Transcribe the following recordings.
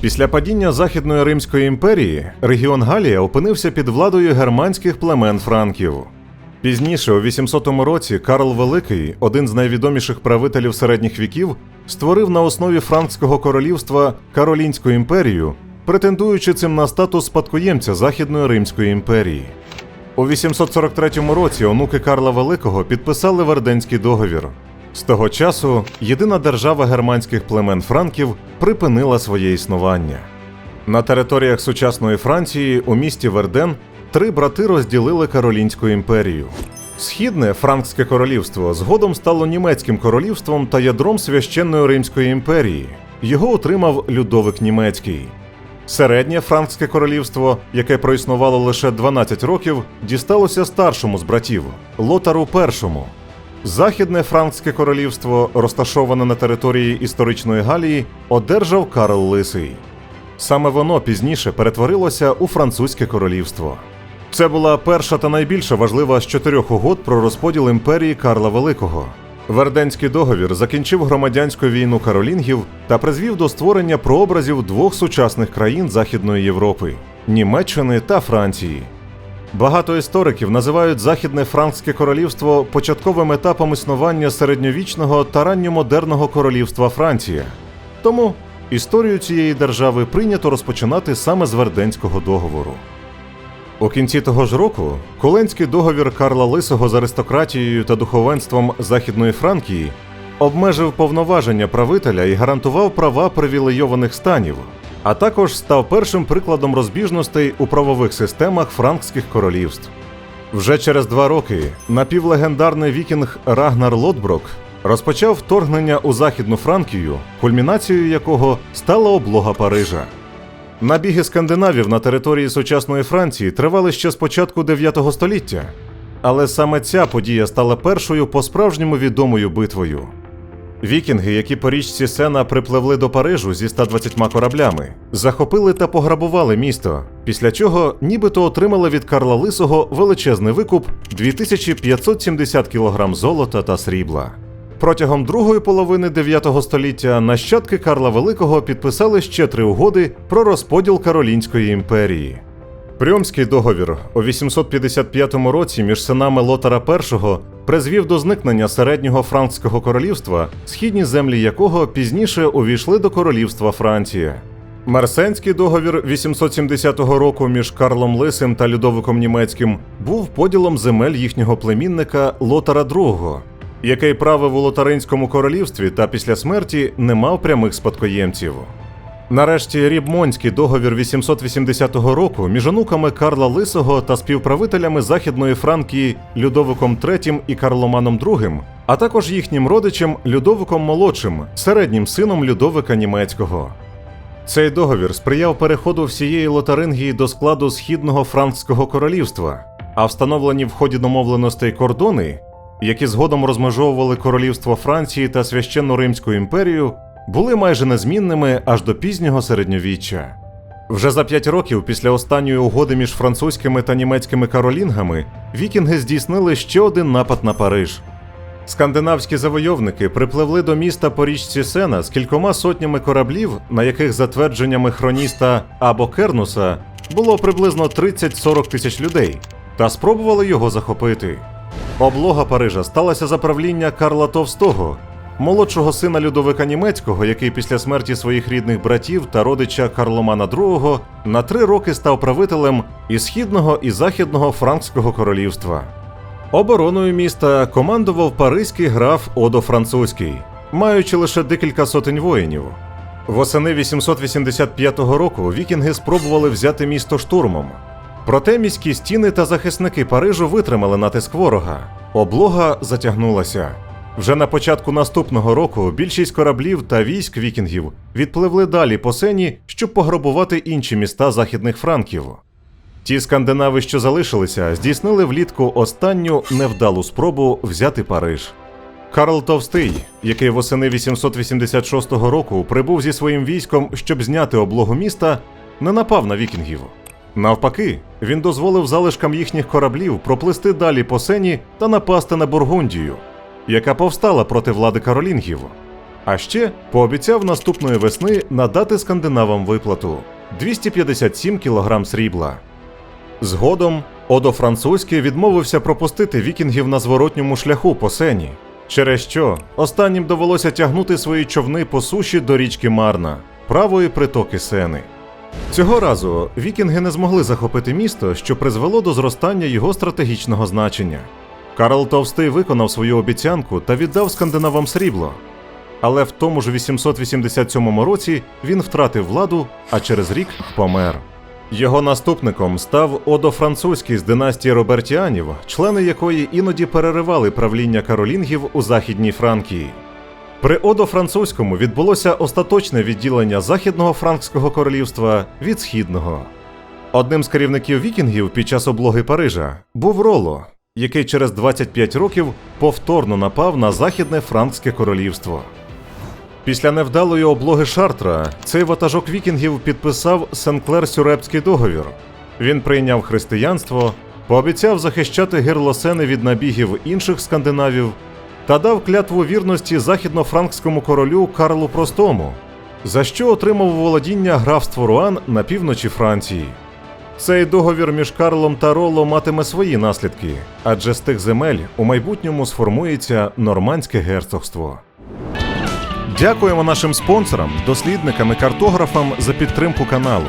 Після падіння Західної Римської імперії регіон Галія опинився під владою германських племен франків. Пізніше, у 800 році, Карл Великий, один з найвідоміших правителів середніх віків, створив на основі франкського королівства Каролінську імперію, претендуючи цим на статус спадкоємця Західної Римської імперії. У 843 році онуки Карла Великого підписали Верденський договір. З того часу єдина держава германських племен франків припинила своє існування. На територіях сучасної Франції у місті Верден три брати розділили Каролінську імперію. Східне Франкське королівство згодом стало німецьким королівством та ядром священної Римської імперії. Його отримав Людовик Німецький. Середнє Франкське королівство, яке проіснувало лише 12 років, дісталося старшому з братів Лотару І. Західне Франкське королівство, розташоване на території історичної Галії, одержав Карл Лисий. Саме воно пізніше перетворилося у французьке королівство. Це була перша та найбільша важлива з чотирьох угод про розподіл імперії Карла Великого. Верденський договір закінчив громадянську війну каролінгів та призвів до створення прообразів двох сучасних країн Західної Європи Німеччини та Франції. Багато істориків називають Західне Франкське королівство початковим етапом існування середньовічного та ранньомодерного королівства Франція. Тому історію цієї держави прийнято розпочинати саме з Верденського договору. У кінці того ж року Коленський договір Карла Лисого з аристократією та духовенством Західної Франкії обмежив повноваження правителя і гарантував права привілейованих станів, а також став першим прикладом розбіжностей у правових системах франкських королівств. Вже через два роки напівлегендарний вікінг Рагнар Лотброк розпочав вторгнення у Західну Франкію, кульмінацією якого стала облога Парижа. Набіги скандинавів на території сучасної Франції тривали ще з початку 9 століття. Але саме ця подія стала першою по-справжньому відомою битвою. Вікінги, які по річці Сена припливли до Парижу зі 120 кораблями, захопили та пограбували місто, після чого нібито отримали від Карла Лисого величезний викуп 2570 кг золота та срібла. Протягом другої половини 9 століття нащадки Карла Великого підписали ще три угоди про розподіл Каролінської імперії. Прьомський договір у 855 році між синами Лотара І призвів до зникнення середнього франкського королівства, східні землі якого пізніше увійшли до королівства Франція. Марсенський договір 870 року між Карлом Лисим та Людовиком Німецьким був поділом земель їхнього племінника Лотара II, який правив у Лотаринському королівстві та після смерті не мав прямих спадкоємців. Нарешті Рібмонський договір 880 року між онуками Карла Лисого та співправителями Західної Франкії Людовиком III і Карломаном II, а також їхнім родичем Людовиком Молодшим, середнім сином Людовика Німецького. Цей договір сприяв переходу всієї Лотарингії до складу Східного Франкського королівства, а встановлені в ході домовленостей кордони, які згодом розмежовували королівство Франції та священну Римську імперію, були майже незмінними аж до пізнього середньовіччя. Вже за п'ять років після останньої угоди між французькими та німецькими каролінгами вікінги здійснили ще один напад на Париж. Скандинавські завойовники припливли до міста по річці Сена з кількома сотнями кораблів, на яких за твердженнями хроніста або Кернуса було приблизно 30-40 тисяч людей, та спробували його захопити. Облога Парижа сталася за правління Карла Товстого, молодшого сина Людовика Німецького, який після смерті своїх рідних братів та родича Карломана II на три роки став правителем і східного і західного франкського королівства. Обороною міста командував паризький граф Одо Французький, маючи лише декілька сотень воїнів. Восени 885 року вікінги спробували взяти місто штурмом. Проте міські стіни та захисники Парижу витримали натиск ворога. Облога затягнулася. Вже на початку наступного року більшість кораблів та військ вікінгів відпливли далі по сені, щоб пограбувати інші міста західних франків. Ті скандинави, що залишилися, здійснили влітку останню невдалу спробу взяти Париж. Карл Товстий, який восени 886 року прибув зі своїм військом, щоб зняти облогу міста, не напав на вікінгів. Навпаки, він дозволив залишкам їхніх кораблів проплисти далі по сені та напасти на Бургундію, яка повстала проти влади каролінгів. А ще пообіцяв наступної весни надати скандинавам виплату 257 кг срібла. Згодом Одо Французький відмовився пропустити вікінгів на зворотньому шляху по сені, через що останнім довелося тягнути свої човни по суші до річки Марна, правої притоки Сени. Цього разу вікінги не змогли захопити місто, що призвело до зростання його стратегічного значення. Карл Товстий виконав свою обіцянку та віддав скандинавам срібло. Але в тому ж 887 році він втратив владу, а через рік помер. Його наступником став Одо Французький з династії Робертіанів, члени якої іноді переривали правління каролінгів у Західній Франкії. При Одо Французькому відбулося остаточне відділення Західного Франкського королівства від східного. Одним з керівників вікінгів під час облоги Парижа був Роло, який через 25 років повторно напав на Західне Франкське королівство. Після невдалої облоги Шартра цей ватажок вікінгів підписав Сенклер-Сюрепський договір. Він прийняв християнство, пообіцяв захищати гирло Сени від набігів інших скандинавів та дав клятву вірності західнофранкському королю Карлу Простому, за що отримав володіння графство Руан на півночі Франції. Цей договір між Карлом та Ролло матиме свої наслідки, адже з тих земель у майбутньому сформується нормандське герцогство. Дякуємо нашим спонсорам, дослідникам і картографам за підтримку каналу.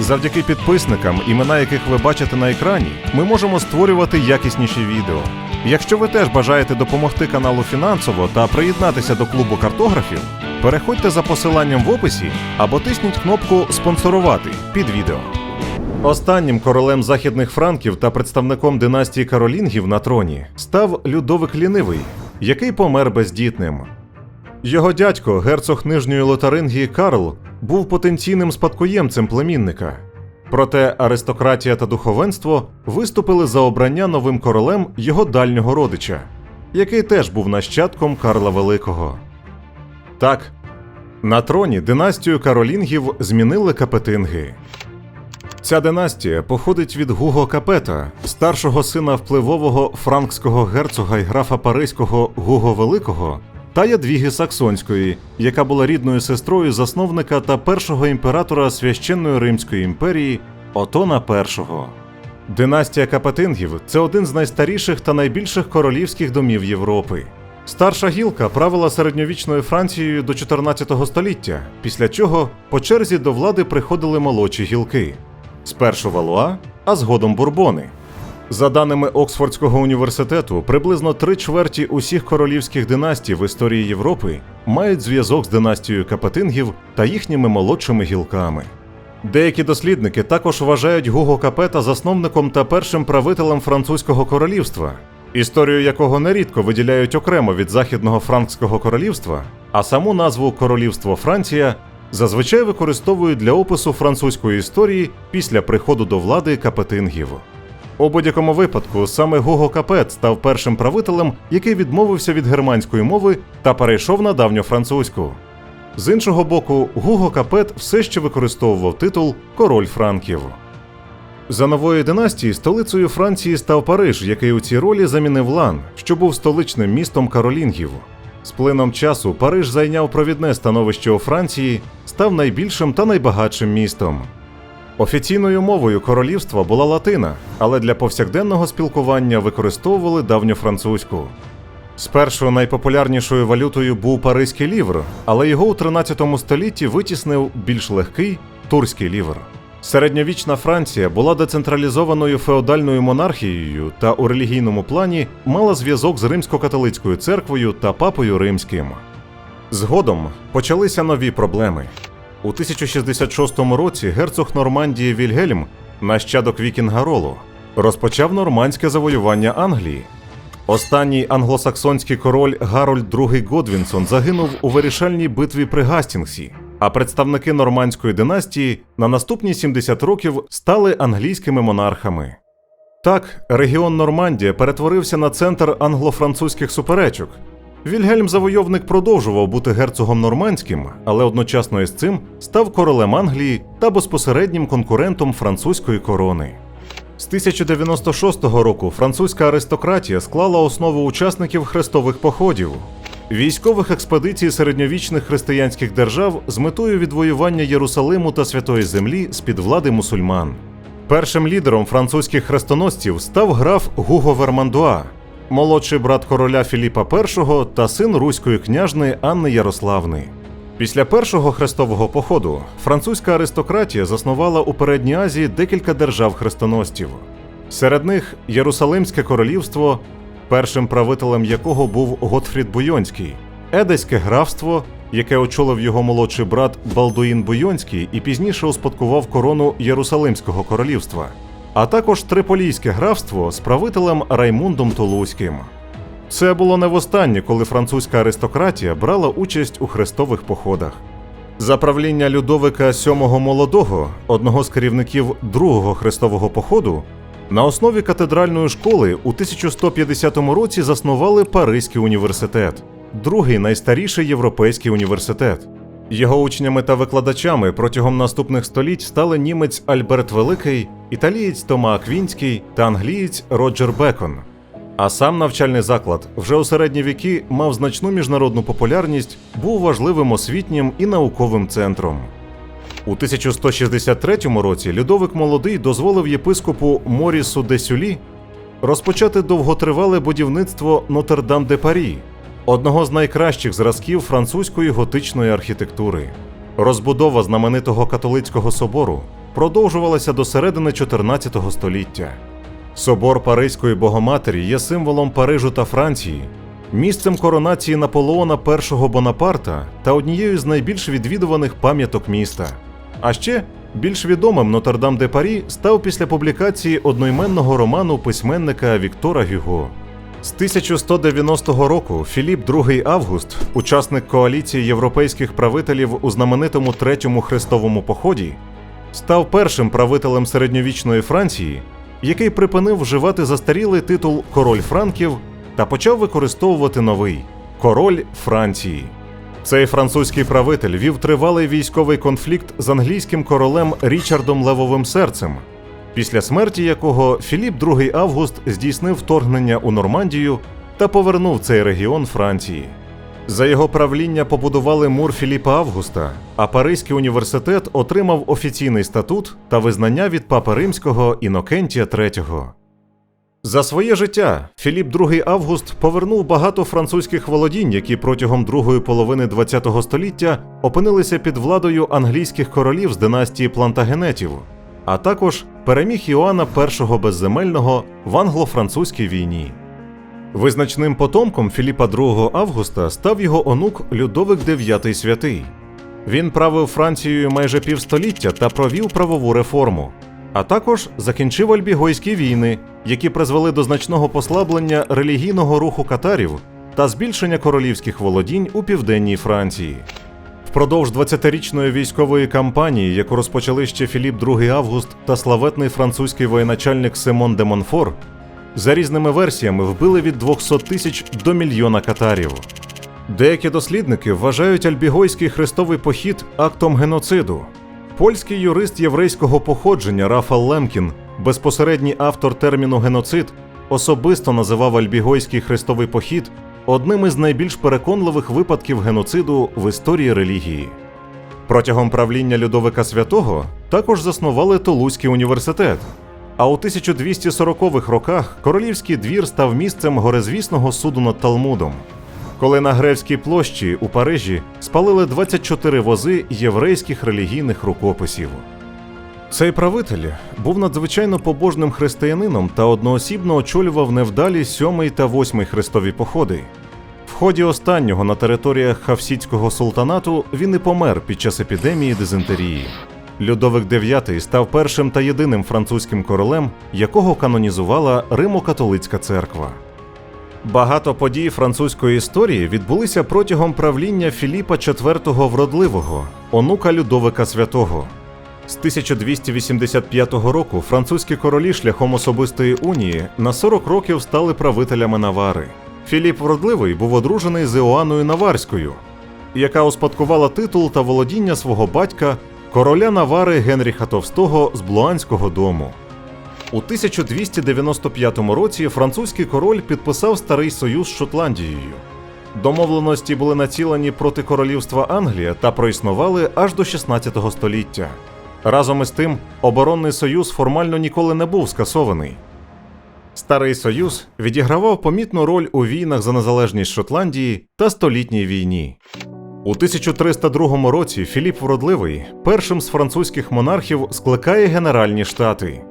Завдяки підписникам, імена яких ви бачите на екрані, ми можемо створювати якісніші відео. Якщо ви теж бажаєте допомогти каналу фінансово та приєднатися до клубу картографів, переходьте за посиланням в описі або тисніть кнопку Спонсорувати під відео. Останнім королем західних франків та представником династії Каролінгів на троні став Людовик Лінивий, який помер бездітним. Його дядько, герцог Нижньої Лотарингії Карл, був потенційним спадкоємцем племінника. Проте аристократія та духовенство виступили за обрання новим королем його дальнього родича, який теж був нащадком Карла Великого. Так, на троні династію каролінгів змінили капетинги. Ця династія походить від Гуго Капета, старшого сина впливового франкського герцога й графа Паризького Гуго Великого та Ядвіги Саксонської, яка була рідною сестрою засновника та першого імператора священної Римської імперії Отона І. Династія Капетингів це один з найстаріших та найбільших королівських домів Європи. Старша гілка правила середньовічною Францією до 14 століття, після чого по черзі до влади приходили молодші гілки. Спершу Валуа, а згодом Бурбони. За даними Оксфордського університету, приблизно три чверті усіх королівських династій в історії Європи мають зв'язок з династією Капетингів та їхніми молодшими гілками. Деякі дослідники також вважають Гуго Капета засновником та першим правителем французького королівства, історію якого нерідко виділяють окремо від західного франкського королівства, а саму назву Королівство Франція зазвичай використовують для опису французької історії після приходу до влади капетингів. У будь-якому випадку саме Гуго Капет став першим правителем, який відмовився від германської мови та перейшов на давньофранцузьку. З іншого боку, Гуго Капет все ще використовував титул Король Франків. За нової династії столицею Франції став Париж, який у цій ролі замінив Лан, що був столичним містом каролінгів. З плином часу Париж зайняв провідне становище у Франції, став найбільшим та найбагатшим містом. Офіційною мовою королівства була латина, але для повсякденного спілкування використовували давньофранцузьку. Спершу найпопулярнішою валютою був паризький лівр, але його у 13 столітті витіснив більш легкий турський лівр. Середньовічна Франція була децентралізованою феодальною монархією та у релігійному плані мала зв'язок з римсько-католицькою церквою та папою римським. Згодом почалися нові проблеми. У 1066 році герцог Нормандії Вільгельм, нащадок Вікінга Ролу, розпочав нормандське завоювання Англії. Останній англосаксонський король Гарольд II Годвінсон загинув у вирішальній битві при Гастінгсі, а представники нормандської династії на наступні 70 років стали англійськими монархами. Так, регіон Нормандія перетворився на центр англо-французьких суперечок. Вільгельм Завойовник продовжував бути герцогом нормандським, але одночасно із цим став королем Англії та безпосереднім конкурентом французької корони. З 1096 року французька аристократія склала основу учасників хрестових походів. військових експедицій середньовічних християнських держав з метою відвоювання Єрусалиму та Святої Землі з під влади мусульман. Першим лідером французьких хрестоносців став граф Гуго Вермандуа, молодший брат короля Філіпа І та син руської княжни Анни Ярославни. Після першого хрестового походу французька аристократія заснувала у Передній Азії декілька держав хрестоносців. Серед них Єрусалимське королівство, першим правителем якого був Готфрід Буйонський, Едеське графство, яке очолив його молодший брат Балдуїн Буйонський і пізніше успадкував корону Єрусалимського королівства, а також Триполійське графство з правителем Раймундом Тулузьким. Це було не востаннє, коли французька аристократія брала участь у хрестових походах. За правління Людовика VII Молодого, одного з керівників другого хрестового походу, на основі катедральної школи у 1150 році заснували Паризький університет, другий найстаріший європейський університет. Його учнями та викладачами протягом наступних століть стали німець Альберт Великий, італієць Тома Аквінський та англієць Роджер Бекон. А сам навчальний заклад вже у середні віки мав значну міжнародну популярність, був важливим освітнім і науковим центром. У 1163 році Людовик Молодий дозволив єпископу Морісу де Сюлі розпочати довготривале будівництво Нотр-Дам де Парі, одного з найкращих зразків французької готичної архітектури. Розбудова знаменитого католицького собору продовжувалася до середини 14 століття. Собор Паризької Богоматері є символом Парижу та Франції, місцем коронації Наполеона І Бонапарта та однією з найбільш відвідуваних пам'яток міста. А ще більш відомим Нотр-Дам де Парі став після публікації одноіменного роману письменника Віктора Гюго. З 1190 року Філіп II Август, учасник коаліції європейських правителів у знаменитому третьому хрестовому поході, став першим правителем середньовічної Франції, який припинив вживати застарілий титул Король Франків та почав використовувати новий Король Франції. Цей французький правитель вів тривалий військовий конфлікт з англійським королем Річардом Левовим Серцем, після смерті якого Філіп II Август здійснив вторгнення у Нормандію та повернув цей регіон Франції. За його правління побудували мур Філіпа Августа, а Паризький університет отримав офіційний статут та визнання від папи римського Інокентія III. За своє життя Філіп II Август повернув багато французьких володінь, які протягом другої половини ХХ століття опинилися під владою англійських королів з династії плантагенетів, а також переміг Іоанна І Безземельного в англо-французькій війні. Визначним потомком Філіпа II Августа став його онук Людовик IX Святий. Він правив Францією майже півстоліття та провів правову реформу, а також закінчив альбігойські війни, які призвели до значного послаблення релігійного руху катарів та збільшення королівських володінь у південній Франції. Впродовж 20-річної військової кампанії, яку розпочали ще Філіп II Август та славетний французький воєначальник Симон де Монфор, за різними версіями вбили від 200 тисяч до мільйона катарів. Деякі дослідники вважають альбігойський хрестовий похід актом геноциду. Польський юрист єврейського походження Рафал Лемкін, безпосередній автор терміну геноцид, особисто називав альбігойський хрестовий похід одним із найбільш переконливих випадків геноциду в історії релігії. Протягом правління Людовика Святого також заснували Тулузький університет. А у 1240-х роках королівський двір став місцем горизвісного суду над Талмудом, коли на Гревській площі у Парижі спалили 24 вози єврейських релігійних рукописів. Цей правитель був надзвичайно побожним християнином та одноосібно очолював невдалі сьомий та восьмий хрестові походи. В ході останнього на територіях Хавсідського султанату він і помер під час епідемії дизентерії. Людовик IX став першим та єдиним французьким королем, якого канонізувала Римо-католицька церква. Багато подій французької історії відбулися протягом правління Філіпа IV Вродливого, онука Людовика Святого. З 1285 року французькі королі шляхом особистої унії на 40 років стали правителями Навари. Філіп Вродливий був одружений з Іоанною Наварською, яка успадкувала титул та володіння свого батька короля Навари Генріха Товстого з Блуанського дому. У 1295 році французький король підписав старий союз з Шотландією. Домовленості були націлені проти королівства Англія та проіснували аж до 16 століття. Разом із тим, оборонний союз формально ніколи не був скасований. Старий Союз відігравав помітну роль у війнах за незалежність Шотландії та столітній війні. У 1302 році Філіп Вродливий, першим з французьких монархів, скликає Генеральні Штати,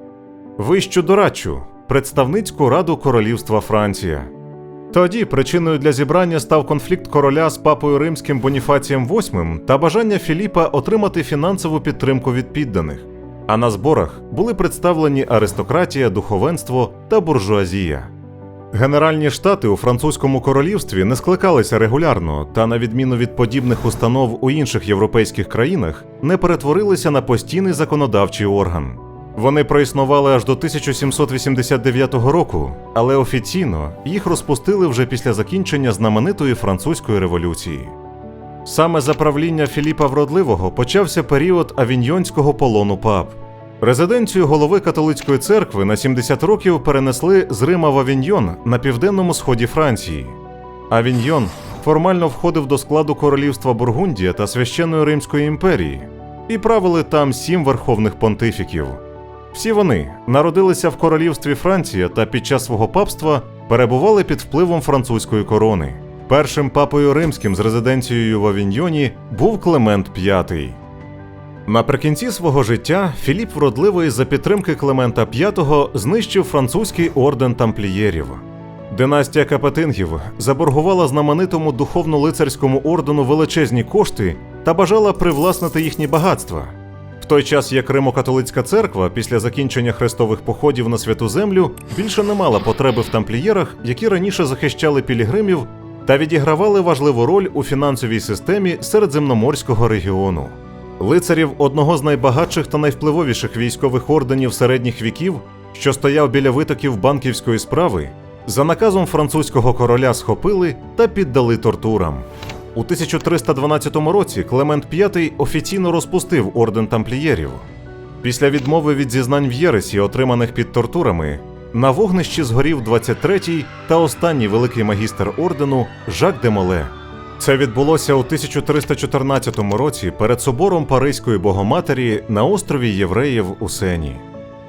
вищу дорадчу, представницьку раду Королівства Франція. Тоді причиною для зібрання став конфлікт короля з папою римським Боніфацієм VIII та бажання Філіпа отримати фінансову підтримку від підданих. А на зборах були представлені аристократія, духовенство та буржуазія. Генеральні штати у французькому королівстві не скликалися регулярно та, на відміну від подібних установ у інших європейських країнах, не перетворилися на постійний законодавчий орган. Вони проіснували аж до 1789 року, але офіційно їх розпустили вже після закінчення знаменитої французької революції. Саме за правління Філіпа Вродливого почався період авіньйонського полону пап. Резиденцію голови католицької церкви на 70 років перенесли з Рима в Авіньйон на південному сході Франції. Авіньйон формально входив до складу королівства Бургундія та священної Римської імперії, і правили там сім верховних понтифіків. Всі вони народилися в королівстві Франція та під час свого папства перебували під впливом французької корони. Першим папою римським з резиденцією в Авіньйоні був Клемент V. Наприкінці свого життя Філіп Вродливий за підтримки Клемента V знищив французький орден тамплієрів. Династія Капетингів заборгувала знаменитому духовно-лицарському ордену величезні кошти та бажала привласнити їхні багатства. В той час як Римо-католицька церква після закінчення хрестових походів на святу землю більше не мала потреби в тамплієрах, які раніше захищали пілігримів та відігравали важливу роль у фінансовій системі середземноморського регіону. Лицарів одного з найбагатших та найвпливовіших військових орденів середніх віків, що стояв біля витоків банківської справи, за наказом французького короля схопили та піддали тортурам. У 1312 році Клемент V офіційно розпустив орден тамплієрів. Після відмови від зізнань в Єресі, отриманих під тортурами, на вогнищі згорів 23-й та останній великий магістр ордену Жак де Моле. Це відбулося у 1314 році перед собором Паризької Богоматері на острові Євреїв у Сені.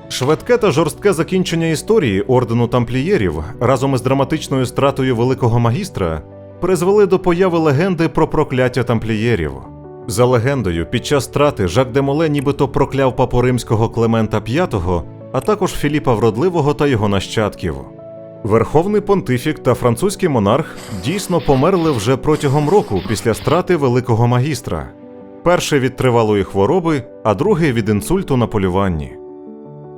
Швидке та жорстке закінчення історії ордену тамплієрів разом із драматичною стратою великого магістра призвели до появи легенди про прокляття тамплієрів. За легендою, під час страти Жак де Моле нібито прокляв папу римського Клемента V, а також Філіпа Вродливого та його нащадків. Верховний понтифік та французький монарх дійсно померли вже протягом року після страти великого магістра. Перший від тривалої хвороби, а другий від інсульту на полюванні.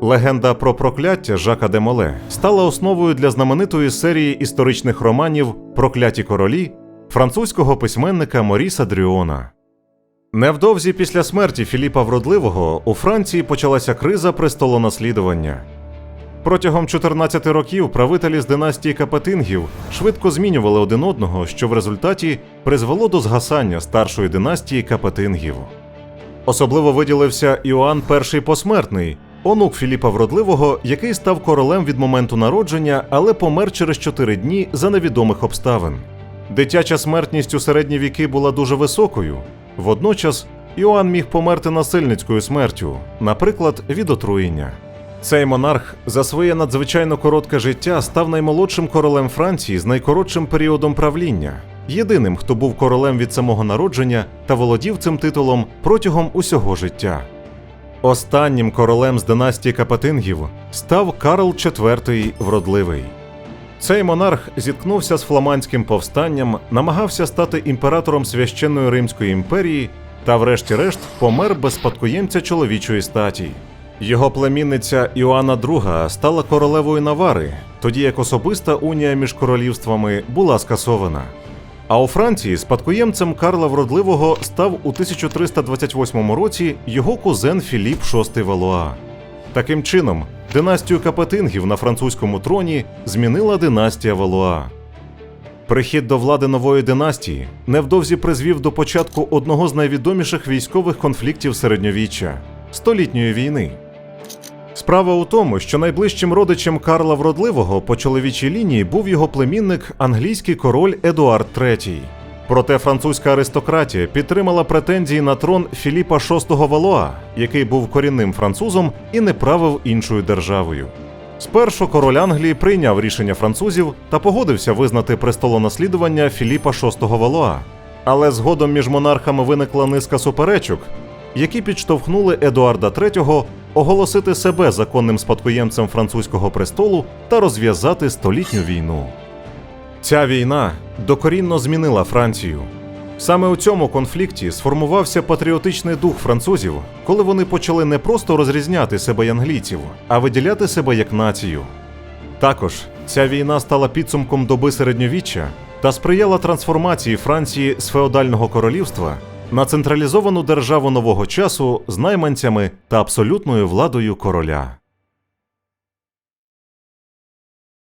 Легенда про прокляття Жака де Моле стала основою для знаменитої серії історичних романів Прокляті королі французького письменника Моріса Дрюона. Невдовзі після смерті Філіпа Вродливого у Франції почалася криза престолонаслідування. Протягом 14 років правителі з династії Капетингів швидко змінювали один одного, що в результаті призвело до згасання старшої династії Капетингів. Особливо виділився Іоанн І посмертний, онук Філіпа Вродливого, який став королем від моменту народження, але помер через 4 дні за невідомих обставин. Дитяча смертність у середні віки була дуже високою. Водночас Іоанн міг померти насильницькою смертю, наприклад, від отруєння. Цей монарх за своє надзвичайно коротке життя став наймолодшим королем Франції з найкоротшим періодом правління, єдиним, хто був королем від самого народження та володів цим титулом протягом усього життя. Останнім королем з династії Капетингів став Карл IV Вродливий. Цей монарх зіткнувся з фламандським повстанням, намагався стати імператором священної Римської імперії та, врешті-решт, помер без спадкоємця чоловічої статі. Його племінниця Іоанна II стала королевою Навари, тоді як особиста унія між королівствами була скасована. А у Франції спадкоємцем Карла Вродливого став у 1328 році його кузен Філіп VI Валуа. Таким чином, династію Капетингів на французькому троні змінила династія Валуа. Прихід до влади нової династії невдовзі призвів до початку одного з найвідоміших військових конфліктів середньовіччя столітньої війни. Справа у тому, що найближчим родичем Карла Вродливого по чоловічій лінії був його племінник англійський король Едуард III. Проте французька аристократія підтримала претензії на трон Філіпа VI Валуа, який був корінним французом і не правив іншою державою. Спершу король Англії прийняв рішення французів та погодився визнати престолонаслідування Філіпа VI Валуа. Але згодом між монархами виникла низка суперечок, які підштовхнули Едуарда III оголосити себе законним спадкоємцем французького престолу та розв'язати столітню війну. Ця війна докорінно змінила Францію. Саме у цьому конфлікті сформувався патріотичний дух французів, коли вони почали не просто розрізняти себе англійців, а виділяти себе як націю. Також ця війна стала підсумком доби середньовіччя та сприяла трансформації Франції з феодального королівства на централізовану державу нового часу з найманцями та абсолютною владою короля.